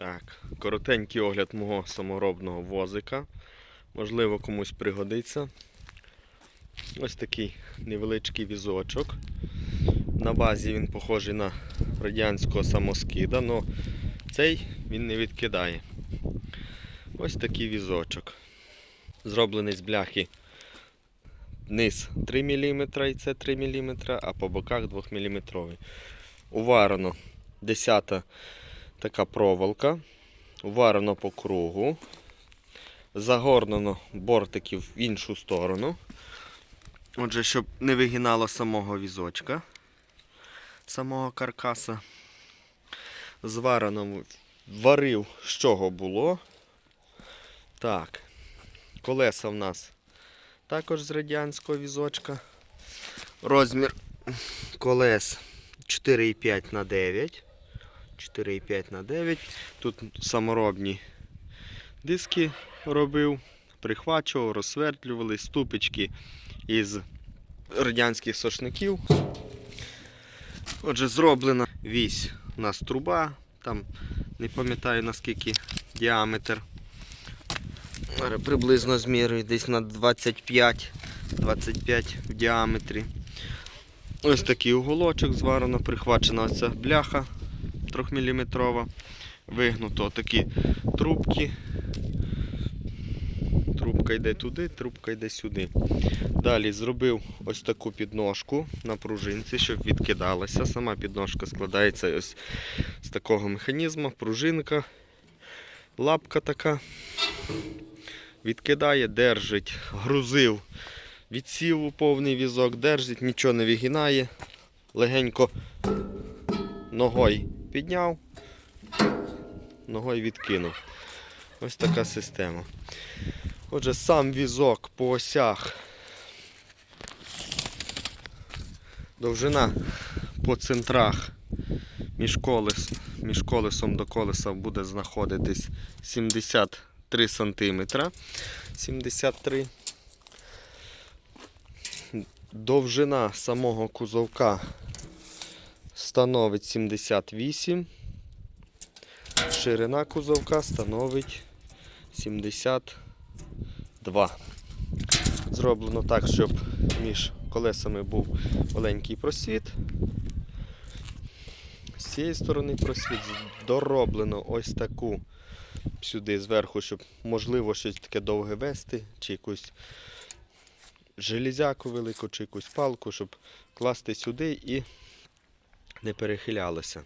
Так, коротенький огляд мого саморобного возика. Можливо, комусь пригодиться. Ось такий невеличкий візочок. На базі він похожий на радянського самоскида, але цей він не відкидає. Ось такий візочок. Зроблений з бляхи низ 3 мм і це 3 мм, а по боках 2 мм. Уварено 10 така проволока. Уварено по кругу. Загорнено бортиків в іншу сторону. Отже, щоб не вигинало самого візочка, самого каркаса. Зварено варив, з чого було. Так. Колеса в нас також з радянського візочка. Розмір колес 4,5 на 9. 4,5 на 9. Тут саморобні диски робив, прихвачував, розсвердлювали ступички із радянських сошників. Отже, зроблена вісь у нас труба, там не пам'ятаю наскільки діаметр. Приблизно змірюю десь на 25 25 в діаметрі. Ось такий уголочок зварено, прихвачена оця бляха 3-мм. Вигнуто такі трубки. Трубка йде туди, трубка йде сюди. Далі зробив ось таку підножку на пружинці, щоб відкидалася. Сама підножка складається ось з такого механізму, пружинка, лапка така. Відкидає, держить, грузив, відсів повний візок, держить, нічого не вигинає. Легенько ногою підняв, ногою відкинув. Ось така система. Отже, сам візок по осях. Довжина по центрах між, колес, між колесом до колеса буде знаходитись 73 см. 73. Довжина самого кузовка становить 78. Ширина кузовка становить 72. Зроблено так, щоб між колесами був маленький просвіт. З цієї сторони просвіт дороблено ось таку сюди зверху, щоб можливо щось таке довге вести, чи якусь железяку велику, чи якусь палку, щоб класти сюди і не перехилялося.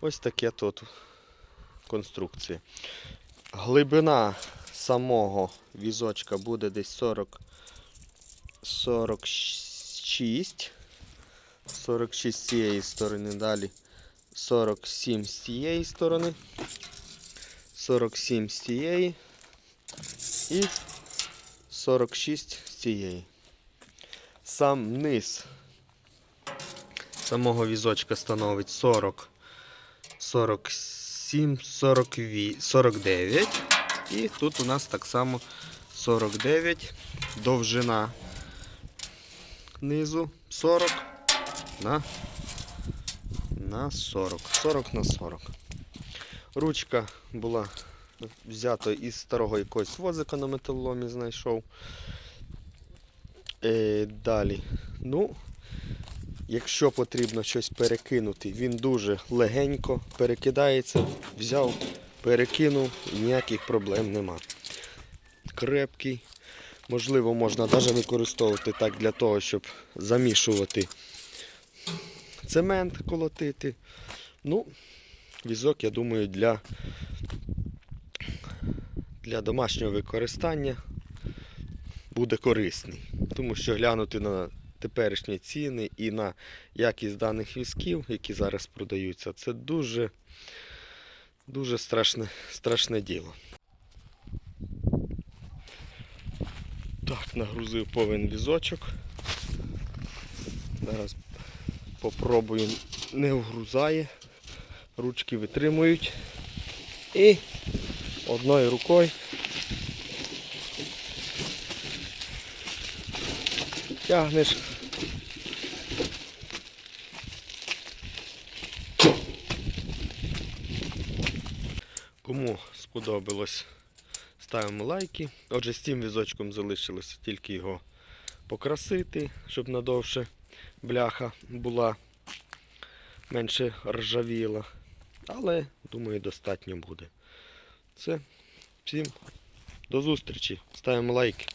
Ось таке тут конструкція. Глибина самого візочка буде десь 40 46. 46 з цієї сторони, далі 47 з цієї сторони. 47 з цієї і 46 з цієї. Сам низ самого візочка становить 40, 47, 48, 49. І тут у нас так само 49, довжина низу 40 на, на 40. 40 на 40. Ручка була взята із старого якогось возика на металоломі знайшов. Е, далі. Ну, якщо потрібно щось перекинути, він дуже легенько перекидається, взяв, перекинув, ніяких проблем нема. Крепкий. Можливо, можна навіть використовувати так для того, щоб замішувати цемент, колотити. Ну, візок, я думаю, для, для домашнього використання буде корисний. Тому що глянути на теперішні ціни і на якість даних візків, які зараз продаються, це дуже, дуже страшне, страшне діло. Так, нагрузив повен візочок. Зараз попробую, не вгрузає, ручки витримують. І одною рукою тягнеш. Кому сподобалось, ставимо лайки. Отже, з цим візочком залишилося тільки його покрасити, щоб надовше бляха була менше ржавіла. Але, думаю, достатньо буде. Все. Всім до зустрічі. Ставимо лайки.